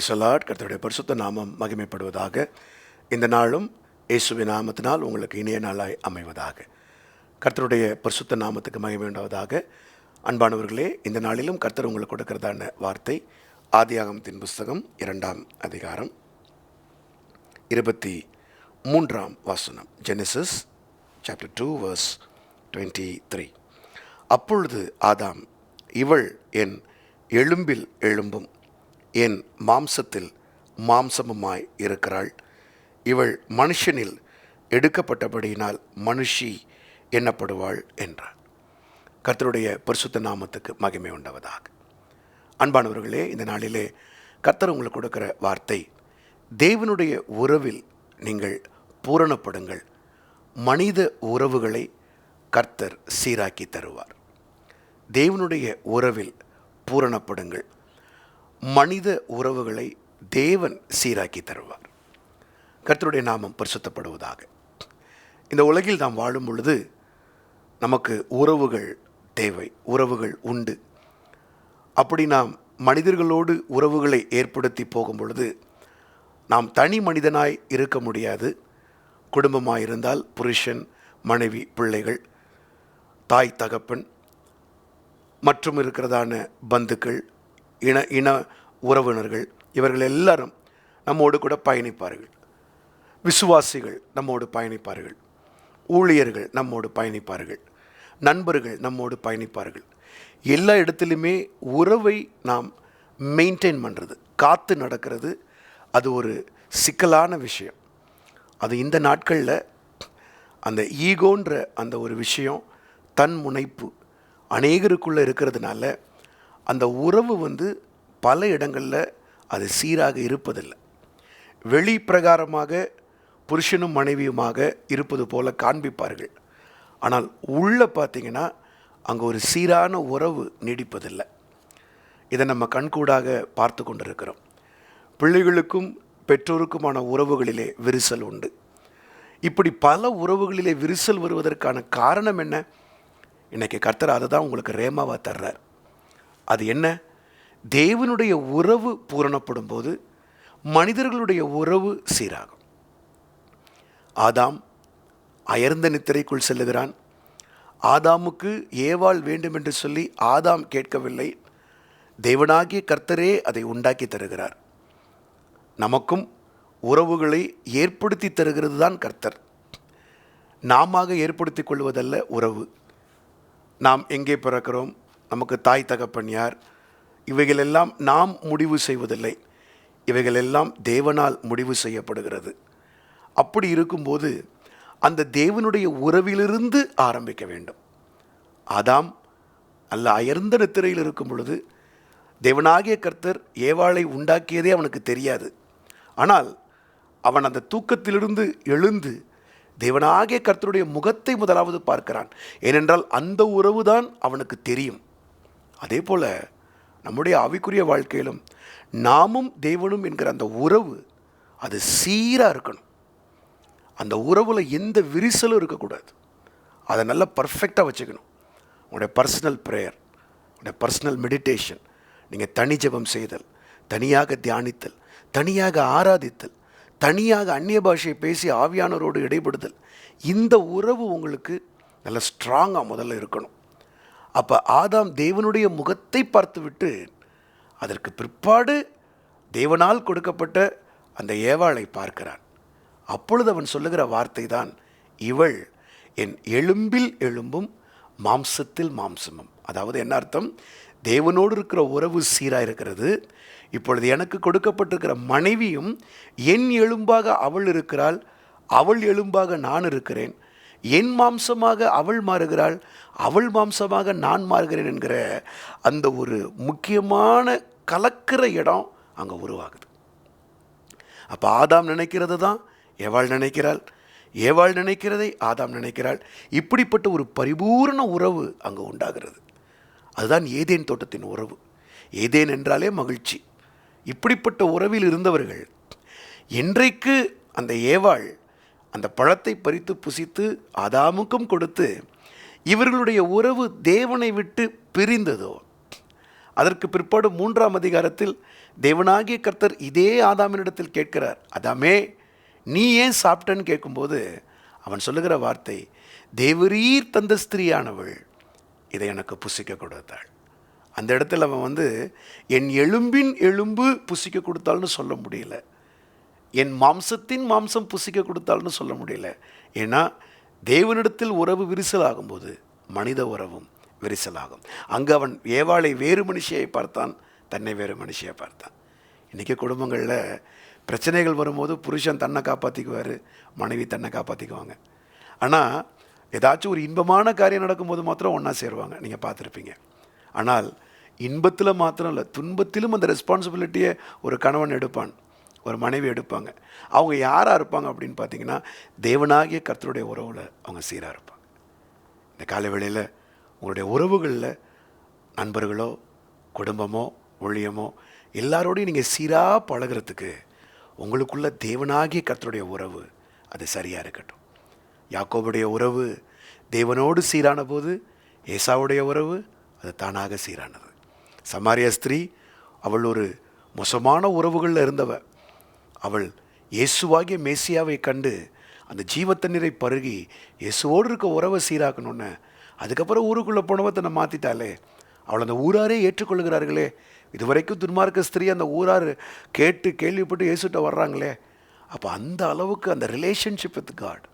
பிரைசலாட் கர்த்தருடைய பரிசுத்த நாமம் மகிமைப்படுவதாக. இந்த நாளும் இயேசுவின் நாமத்தினால் உங்களுக்கு இணைய நாளாய் அமைவதாக. கர்த்தருடைய பரிசுத்த நாமத்துக்கு மகிமை உண்டாவதாக. அன்பானவர்களே இந்த நாளிலும் கர்த்தர் உங்களுக்கு கொடுக்கிறதான வார்த்தை ஆதியாகமத்தின் புஸ்தகம் இரண்டாம் அதிகாரம் இருபத்தி மூன்றாம் வாசனம் Genesis chapter two verse twenty three அப்பொழுது ஆதாம் இவள் என் எலும்பில் எழும்பும் என் மாம்சத்தில் மாம்சமுமாய் இருக்கிறாள். இவள் மனுஷனில் எடுக்கப்பட்டபடியினால் மனுஷி எண்ணப்படுவாள் என்றார் கர்த்தருடைய பரிசுத்த நாமத்துக்கு மகிமை உண்டவதாக. அன்பானவர்களே இந்த நாளிலே கர்த்தர் உங்களுக்கு கொடுக்கிற வார்த்தை தேவனுடைய உறவில் நீங்கள் பூரணப்படுங்கள். மனித உறவுகளை கர்த்தர் சீராக்கி தருவார். தேவனுடைய உறவில் பூரணப்படுங்கள். மனித உறவுகளை தேவன் சீராக்கி தருவார். கர்த்தருடைய நாமம் பரிசுத்தப்படுவதாக. இந்த உலகில் நாம் வாழும் பொழுது நமக்கு உறவுகள் தேவை உறவுகள் உண்டு. அப்படி நாம் மனிதர்களோடு உறவுகளை ஏற்படுத்தி போகும் பொழுது நாம் தனி மனிதனாய் இருக்க முடியாது. குடும்பமாக இருந்தால் புருஷன் மனைவி பிள்ளைகள் தாய் தகப்பன் மற்றும் இருக்கிறதான பந்துக்கள் இன இன உறவினர்கள் இவர்கள் எல்லாரும் நம்மோடு கூட பயணிப்பார்கள். விசுவாசிகள் நம்மோடு பயணிப்பார்கள். ஊழியர்கள் நம்மோடு பயணிப்பார்கள். நண்பர்கள் நம்மோடு பயணிப்பார்கள். எல்லா இடத்துலையுமே உறவை நாம் மெயின்டைன் பண்ணுறது காத்து நடக்கிறது அது ஒரு சிக்கலான விஷயம். அது இந்த நாட்களில் அந்த ஈகோன்ற அந்த ஒரு விஷயம் தன் முனைப்பு அநேகருக்குள்ளே இருக்கிறதுனால அந்த உறவு வந்து பல இடங்களில் அது சீராக இருப்பதில்லை. வெளி பிரகாரமாக புருஷனும் மனைவியுமாக இருப்பது போல காண்பிப்பார்கள். ஆனால் உள்ளே பார்த்தீங்கன்னா அங்கே ஒரு சீரான உறவு நீடிப்பதில்லை. இதை நம்ம கண்கூடாக பார்த்து கொண்டிருக்கிறோம். பிள்ளைகளுக்கும் பெற்றோருக்குமான உறவுகளிலே விரிசல் உண்டு. இப்படி பல உறவுகளிலே விரிசல் வருவதற்கான காரணம் என்ன? இன்றைக்கி கர்த்தர் அதை தான் உங்களுக்கு ரேமாவாக தர்றார். அது என்ன? தேவனுடைய உறவு பூரணப்படும் போது மனிதர்களுடைய உறவு சீராகும். ஆதாம் அயர்ந்த நித்திரைக்குள் செல்லுகிறான். ஆதாமுக்கு ஏவாள் வேண்டும் என்று சொல்லி ஆதாம் கேட்கவில்லை. தேவனாகிய கர்த்தரே அதை உண்டாக்கி தருகிறார். நமக்கும் உறவுகளை ஏற்படுத்தி தருகிறது தான் கர்த்தர். நாம ஏற்படுத்தி கொள்வதல்ல உறவு. நாம் எங்கே பிறக்கிறோம்? நமக்கு தாய் தகப்பன் யார்? இவைகளெல்லாம் நாம் முடிவு செய்வதில்லை. இவைகளெல்லாம் தேவனால் முடிவு செய்யப்படுகிறது. அப்படி இருக்கும்போது அந்த தேவனுடைய உறவிலிருந்து ஆரம்பிக்க வேண்டும். ஆதாம் அல்ல அயர்ந்த நித்திரையில் இருக்கும் பொழுது தேவனாகிய கர்த்தர் ஏவாளை உண்டாக்கியதே அவனுக்கு தெரியாது. ஆனால் அவன் அந்த தூக்கத்திலிருந்து எழுந்து தேவனாகிய கர்த்தருடைய முகத்தை முதலாவது பார்க்கிறான். ஏனென்றால் அந்த உறவுதான் அவனுக்கு தெரியும். அதே போல் நம்முடைய ஆவிக்குரிய வாழ்க்கையிலும் நாமும் தேவனும் என்கிற அந்த உறவு அது சீராக இருக்கணும். அந்த உறவில் எந்த விரிசலும் இருக்கக்கூடாது. அதை நல்லா பர்ஃபெக்டாக வச்சுக்கணும். உங்களுடைய பர்சனல் ப்ரேயர் உங்களுடைய பர்சனல் மெடிடேஷன் நீங்கள் தனி ஜெபம் செய்தல் தனியாக தியானித்தல் தனியாக ஆராதித்தல் தனியாக அந்நிய பாஷையை பேசி ஆவியானவரோடு இடைபடுதல் இந்த உறவு உங்களுக்கு நல்ல ஸ்ட்ராங்காக முதல்ல இருக்கணும். அப்போ ஆதாம் தேவனுடைய முகத்தை பார்த்துவிட்டு அதற்கு பிற்பாடு தேவனால் கொடுக்கப்பட்ட அந்த ஏவாளை பார்க்கிறான். அப்பொழுது அவன் சொல்லுகிற வார்த்தை தான் இவள் என் எலும்பில் எலும்பும் மாம்சத்தில் மாம்சமும். அதாவது என்ன அர்த்தம்? தேவனோடு இருக்கிற உறவு சீராக இருக்கிறது இப்பொழுது எனக்கு கொடுக்கப்பட்டிருக்கிற மனைவியும் என் எலும்பாக அவள் இருக்கிறாள் அவள் எலும்பாக நான் இருக்கிறேன். என் மாம்சமாக அவள் மாறுகிறாள் அவள் மாம்சமாக நான் மாறுகிறேன் என்கிற அந்த ஒரு முக்கியமான கலக்கிற இடம் அங்கே உருவாகுது. அப்போ ஆதாம் நினைக்கிறது தான் ஏவாள் நினைக்கிறாள். ஏவாள் நினைக்கிறதை ஆதாம் நினைக்கிறாள். இப்படிப்பட்ட ஒரு பரிபூர்ண உறவு அங்கே உண்டாகிறது. அதுதான் ஏதேன் தோட்டத்தின் உறவு. ஏதேன் என்றாலே மகிழ்ச்சி. இப்படிப்பட்ட உறவில் இருந்தவர்கள் என்றைக்கு அந்த ஏவாள் அந்த பழத்தை பறித்து புசித்து அதாமுக்கும் கொடுத்து இவர்களுடைய உறவு தேவனை விட்டு பிரிந்ததோ? அதற்கு பிற்பாடு மூன்றாம் அதிகாரத்தில் தேவனாகிய கர்த்தர் இதே ஆதாமினிடத்தில் கேட்கிறார். அதாமே நீ ஏன் சாப்பிட்டன்னு கேட்கும்போது அவன் சொல்லுகிற வார்த்தை தேவரீர் தந்த ஸ்திரீயானவள் இதை எனக்கு புசிக்க கொடுத்தாள். அந்த இடத்துல அவன் வந்து என் எலும்பின் எலும்பு புசிக்க கொடுத்தாள்னு சொல்ல முடியல. என் மாம்சத்தின் மாம்சம் புசிக்க கொடுத்தாள்னு சொல்ல முடியல. ஏன்னா தேவனிடத்தில் உறவு விரிசலாகும்போது மனித உறவும் விரிசலாகும். அங்கே அவன் ஏவாளை வேறு மனுஷியை பார்த்தான் தன்னை வேறு மனுஷியை பார்த்தான். இன்றைக்கி குடும்பங்களில் பிரச்சனைகள் வரும்போது புருஷன் தன்னை காப்பாற்றிக்குவார் மனைவி தன்னை காப்பாற்றிக்குவாங்க ஆனால் ஏதாச்சும் ஒரு இன்பமான காரியம் நடக்கும்போது மாத்திரம் ஒன்றா சேருவாங்க. நீங்கள் பார்த்துருப்பீங்க. ஆனால் இன்பத்தில் மாத்திரம் இல்லை துன்பத்திலும் அந்த ரெஸ்பான்சிபிலிட்டியை ஒரு கணவன் எடுப்பான். ஒரு மனைவி எடுப்பாங்க. அவங்க யாராக இருப்பாங்க அப்படின்னு பார்த்தீங்கன்னா தேவனாகிய கர்த்தருடைய உறவில் அவங்க சீராக இருப்பாங்க. இந்த காலை வேளையில் உங்களுடைய உறவுகளில் நண்பர்களோ குடும்பமோ ஊழியமோ எல்லாரோடையும் நீங்கள் சீராக பழகுறதுக்கு உங்களுக்குள்ள தேவனாகிய கர்த்தருடைய உறவு அது சரியாக இருக்கட்டும். யாக்கோபுடைய உறவு தேவனோடு சீரான போது ஏசாவுடைய உறவு அது தானாக சீரானது. சமாரிய ஸ்திரீ அவள் ஒரு மோசமான உறவுகளில் இருந்தவ. அவள் இயேசுவாகிய மேசியாவை கண்டு அந்த ஜீவத்தண்ணீரை பருகி இயேசுவோடு இருக்க உறவை சீராக்கணுன்னு அதுக்கப்புறம் ஊருக்குள்ளே போனவ தன்னை மாற்றிட்டாலே அவள் அந்த ஊராரே ஏற்றுக்கொள்கிறார்களே. இதுவரைக்கும் துன்மார்க்க ஸ்திரீ அந்த ஊரார் கேட்டு கேள்விப்பட்டு இயேசுகிட்ட வர்றாங்களே. அப்போ அந்த அளவுக்கு அந்த ரிலேஷன்ஷிப் வித் காட்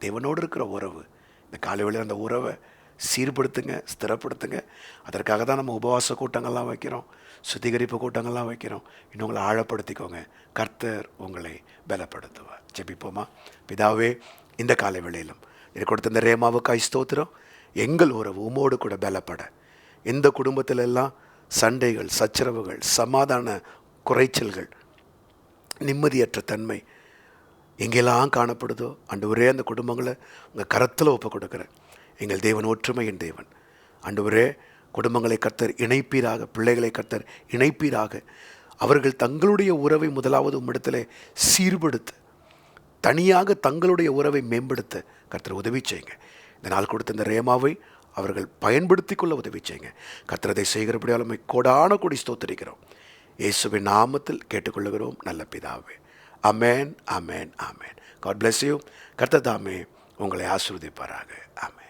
தேவனோடு இருக்கிற உறவு இந்த காலை வேளையில் அந்த உறவை சீர்படுத்துங்க ஸ்திரப்படுத்துங்க. அதற்காக தான் நம்ம உபவாச கூட்டங்கள்லாம் வைக்கிறோம். சுத்திகரிப்பு கூட்டங்கள்லாம் வைக்கிறோம். இன்னும் உங்களை ஆழப்படுத்திக்கோங்க. கர்த்தர் உங்களை பலப்படுத்துவார். ஜெபிப்போமா? பிதாவே இந்த காலை வேளையிலும் எனக்கு கொடுத்த இந்த ரேமாவுக்காய் ஸ்தோத்திரம். எங்கள் உறவு உமோடு கூட பலப்பட. இந்த குடும்பத்திலெல்லாம் சண்டைகள் சச்சரவுகள் சமாதான குறைச்சல்கள் நிம்மதியற்ற தன்மை எங்கெல்லாம் காணப்படுதோ அண்டு ஒரே அந்த குடும்பங்களை உங்கள் கரத்தில் ஒப்பு கொடுக்குறேன். எங்கள் தேவன் ஒற்றுமையின் தேவன். ஆண்டவரே குடும்பங்களை கர்த்தர் இணைப்பீராக பிள்ளைகளை கர்த்தர் இணைப்பீராக. அவர்கள் தங்களுடைய உறவை முதலாவது உம்மிடத்தில் சீர்படுத்த தனியாக தங்களுடைய உறவை மேம்படுத்த கர்த்தர் உதவி செய்யுங்க. இந்த நாள் கொடுத்த இந்த ரேமாவை அவர்கள் பயன்படுத்தி கொள்ள உதவி செய்யுங்க. கர்த்தரதை செய்கிறபடியால் உம்மை கோடான கொடி ஸ்தோத்தரிக்கிறோம். இயேசுவின் நாமத்தில் கேட்டுக்கொள்ளுகிறோம் நல்ல பிதாவே. அமேன் அமேன் அமேன் காட் பிளஸ் யூ கர்த்தர் தாமே உங்களை ஆசிர்வதிப்பாராக. ஆமென்